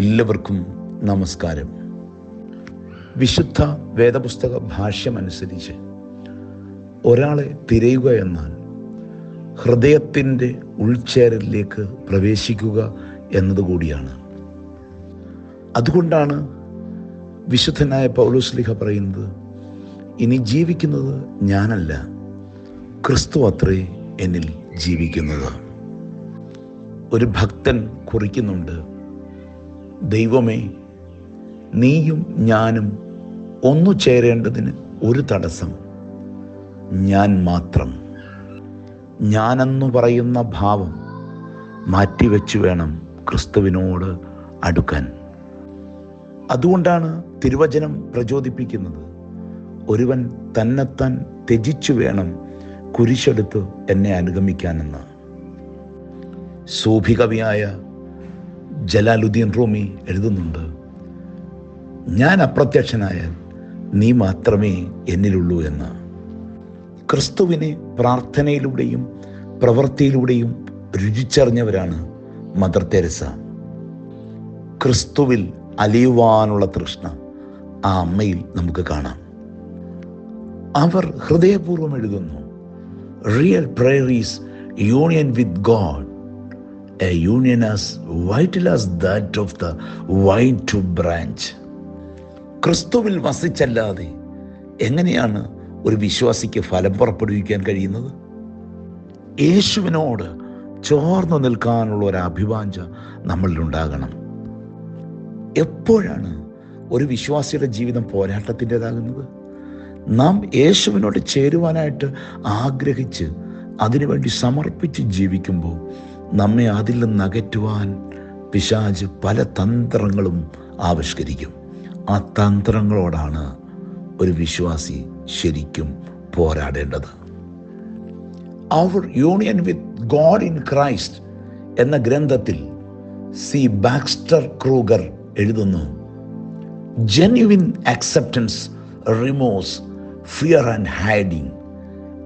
എല്ലാവർക്കും നമസ്കാരം. വിശുദ്ധ വേദപുസ്തക ഭാഷ്യമനുസരിച്ച് ഒരാളെ തിരയുക എന്നാൽ ഹൃദയത്തിന്റെ ഉൾച്ചേരലിലേക്ക് പ്രവേശിക്കുക എന്നതുകൂടിയാണ്. അതുകൊണ്ടാണ് വിശുദ്ധനായ പൗലോസ്ലിഹ പറയുന്നത് ഇനി ജീവിക്കുന്നത് ഞാനല്ല ക്രിസ്തു അത്രേ എന്നിൽ ജീവിക്കുന്നത്. ഒരു ഭക്തൻ കുറിക്കുന്നുണ്ട് ദൈവമേ നീയും ഞാനും ഒന്നു ചേരേണ്ടതിന് ഒരു തടസ്സം. ഞാൻ മാത്രം. ഞാനെന്നു പറയുന്ന ഭാവം മാറ്റിവെച്ചു വേണം ക്രിസ്തുവിനോട് അടുക്കാൻ. അതുകൊണ്ടാണ് തിരുവചനം പ്രചോദിപ്പിക്കുന്നത്. ഒരുവൻ തന്നെത്താൻ ത്യജിച്ചു വേണം കുരിശെടുത്ത് എന്നെ അനുഗമിക്കാനെന്ന്. സൂഫികവിയായ ജലാലുദ്ദീൻ റൂമി എഴുതുന്നുണ്ട് ഞാൻ അപ്രത്യക്ഷനായാൽ നീ മാത്രമേ എന്നിലുള്ളൂ എന്ന്. ക്രിസ്തുവിനെ പ്രാർത്ഥനയിലൂടെയും പ്രവൃത്തിയിലൂടെയും രുചിച്ചറിഞ്ഞവരാണ് മദർ തെരസ. ക്രിസ്തുവിൽ അലിയുവാനുള്ള തൃഷ്ണ ആ അമ്മയിൽ നമുക്ക് കാണാം. അവർ ഹൃദയപൂർവം എഴുതുന്നു real prayer is union with God union as vital as that of the vine to branch ക്രിസ്തുവിൽ വസിച്ചല്ലാതെ എങ്ങനെയാണ് ഒരു വിശ്വാസിക്ക് ഫലം പുറപ്പെടുവിക്കാൻ കഴിയുന്നത്? യേശുവിനോട് ചോർന്നു നിൽക്കാനുള്ള ഒരു അഭിവാഞ്ച നമ്മളിലുണ്ടാകണം. എപ്പോഴാണ് ഒരു വിശ്വാസിയുടെ ജീവിതം പോരാട്ടത്തിന്റെതാകുന്നത്? നാം യേശുവിനോട് ചേരുവാനായിട്ട് ആഗ്രഹിച്ച് അതിനുവേണ്ടി സമർപ്പിച്ച് ജീവിക്കുമ്പോൾ നമ്മെ അതിൽ നിന്ന് അകറ്റുവാൻ പിശാജ് പല തന്ത്രങ്ങളും ആവിഷ്കരിക്കും. ആ തന്ത്രങ്ങളോടാണ് ഒരു വിശ്വാസി ശരിക്കും പോരാടേണ്ടത്. അവർ union with God in Christ എന്ന ഗ്രന്ഥത്തിൽ സി ബാക്സ്റ്റർ ക്രൂഗർ എഴുതുന്നു genuine acceptance removes fear and hiding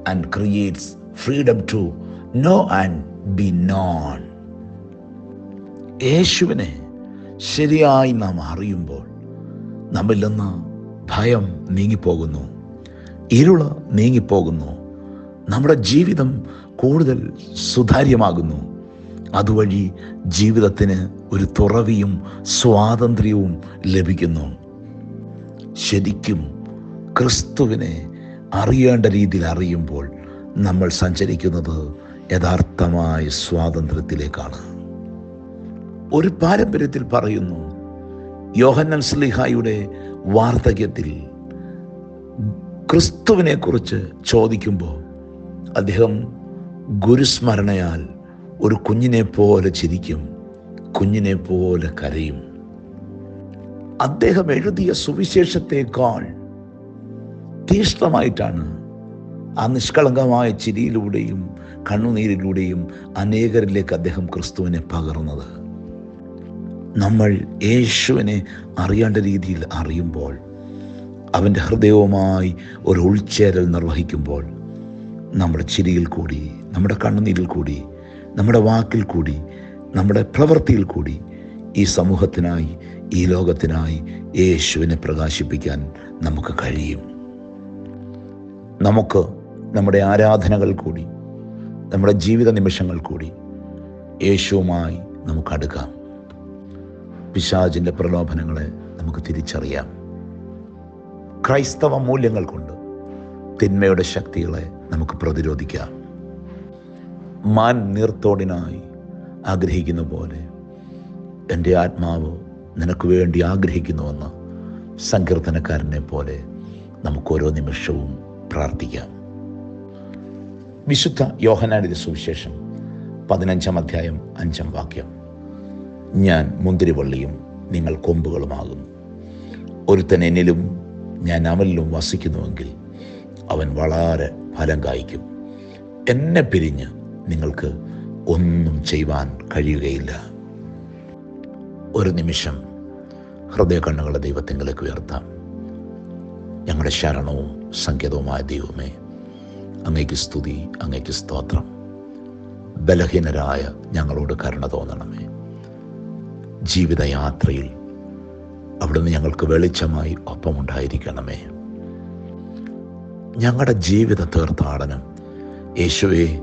and creates freedom to know and be known യേശുവിനെ ശരിയായി നാം അറിയുമ്പോൾ നമ്മിൽ നിന്ന് ഭയം നീങ്ങിപ്പോകുന്നു ഇരുൾ നീങ്ങിപ്പോകുന്നു നമ്മുടെ ജീവിതം കൂടുതൽ സുതാര്യമാകുന്നു. അതുവഴി ജീവിതത്തിന് ഒരു തുറവിയും സ്വാതന്ത്ര്യവും ലഭിക്കുന്നു. ശരിക്കും ക്രിസ്തുവിനെ അറിയേണ്ട രീതിയിൽ അറിയുമ്പോൾ നമ്മൾ സഞ്ചരിക്കുന്നത് യഥാർത്ഥമായ സ്വാതന്ത്ര്യത്തിലേക്കാണ്. ഒരു പാരമ്പര്യത്തിൽ പറയുന്നു യോഹന്നൻ സ്ലിഹായുടെ വാർദ്ധക്യത്തിൽ ക്രിസ്തുവിനെ കുറിച്ച് ചോദിക്കുമ്പോൾ അദ്ദേഹം ഗുരുസ്മരണയാൽ ഒരു കുഞ്ഞിനെ പോലെ ചിരിക്കും കുഞ്ഞിനെ പോലെ കരയും. അദ്ദേഹം എഴുതിയ സുവിശേഷത്തെക്കാൾ തീഷ്ണമായിട്ടാണ് ആ നിഷ്കളങ്കമായ ചിരിയിലൂടെയും കണ്ണുനീരിലൂടെയും അനേകരിലേക്ക് അദ്ദേഹം ക്രിസ്തുവിനെ പകർന്നത്. നമ്മൾ യേശുവിനെ അറിയേണ്ട രീതിയിൽ അറിയുമ്പോൾ അവന്റെ ഹൃദയവുമായി ഒരു ഉൾച്ചേരൽ നിർവഹിക്കുമ്പോൾ നമ്മുടെ ചിരിയിൽ കൂടി നമ്മുടെ കണ്ണുനീരിൽ കൂടി നമ്മുടെ വാക്കിൽ കൂടി നമ്മുടെ പ്രവൃത്തിയിൽ കൂടി ഈ സമൂഹത്തിനായി ഈ ലോകത്തിനായി യേശുവിനെ പ്രകാശിപ്പിക്കാൻ നമുക്ക് കഴിയും. നമുക്ക് നമ്മുടെ ആരാധനകൾ കൂടി നമ്മുടെ ജീവിത നിമിഷങ്ങൾ കൂടി യേശുവുമായി നമുക്ക് അടുക്കാം. പിശാചിന്റെ പ്രലോഭനങ്ങളെ നമുക്ക് തിരിച്ചറിയാം. ക്രൈസ്തവ മൂല്യങ്ങൾ കൊണ്ട് തിന്മയുടെ ശക്തികളെ നമുക്ക് പ്രതിരോധിക്കാം. മാൻ നീർത്തോടിനായി ആഗ്രഹിക്കുന്ന പോലെ എന്റെ ആത്മാവ് നിനക്ക് വേണ്ടി ആഗ്രഹിക്കുന്നുവെന്ന് സങ്കീർത്തനക്കാരനെ പോലെ നമുക്ക് ഓരോ നിമിഷവും പ്രാർത്ഥിക്കാം. വിശുദ്ധ യോഹനാടിന്റെ സുവിശേഷം പതിനഞ്ചാം അധ്യായം അഞ്ചാം വാക്യം. ഞാൻ മുന്തിരിവള്ളിയും നിങ്ങൾ കൊമ്പുകളുമാകുന്നു. ഒരുത്തൻ എന്നിലും ഞാൻ അവനിലും വസിക്കുന്നുവെങ്കിൽ അവൻ വളരെ ഫലം കായ്ക്കും. എന്നെ പിരിഞ്ഞ് നിങ്ങൾക്ക് ഒന്നും ചെയ്യുവാൻ കഴിയുകയില്ല. ഒരു നിമിഷം ഹൃദയ കണ്ണുകളെ ദൈവത്തിങ്കിലേക്ക് ഉയർത്താം. ഞങ്ങളുടെ ശരണവും സങ്കേതവുമായ ദൈവമേ അങ്ങേക്ക് സ്തുതി അങ്ങേക്ക് സ്തോത്രം. ബലഹീനരായ ഞങ്ങളോട് കരുണ തോന്നണമേ. ജീവിതയാത്രയിൽ അവിടുന്ന് ഞങ്ങൾക്ക് വെളിച്ചമായി ഒപ്പമുണ്ടായിരിക്കണമേ. ഞങ്ങളുടെ ജീവിത തീർത്ഥാടനം യേശുവെ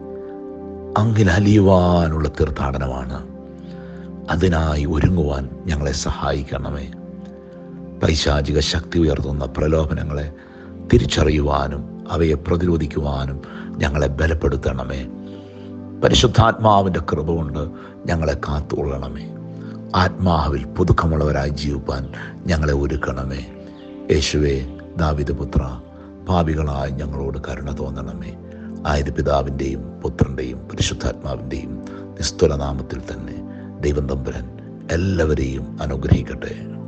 അങ്ങിൽ അലിയുവാനുള്ള തീർത്ഥാടനമാണ്. അതിനായി ഒരുങ്ങുവാൻ ഞങ്ങളെ സഹായിക്കണമേ. പൈശാചിക ശക്തി ഉയർത്തുന്ന പ്രലോഭനങ്ങളെ തിരിച്ചറിയുവാനും അവയെ പ്രതിരോധിക്കുവാനും ഞങ്ങളെ ബലപ്പെടുത്തണമേ. പരിശുദ്ധാത്മാവിന്റെ കൃപ കൊണ്ട് ഞങ്ങളെ കാത്തുകൊള്ളണമേ. ആത്മാവിൽ പുതുക്കമുള്ളവരായി ജീവിപ്പാൻ ഞങ്ങളെ ഒരുക്കണമേ. യേശുവേ ദാവിദ് പുത്ര പാപികളായി ഞങ്ങളോട് കരുണ തോന്നണമേ. ആയത് പിതാവിന്റെയും പുത്രന്റെയും പരിശുദ്ധാത്മാവിന്റെയും നിസ്തുലനാമത്തിൽ തന്നെ ദൈവം തമ്പുരൻ എല്ലാവരെയും അനുഗ്രഹിക്കട്ടെ.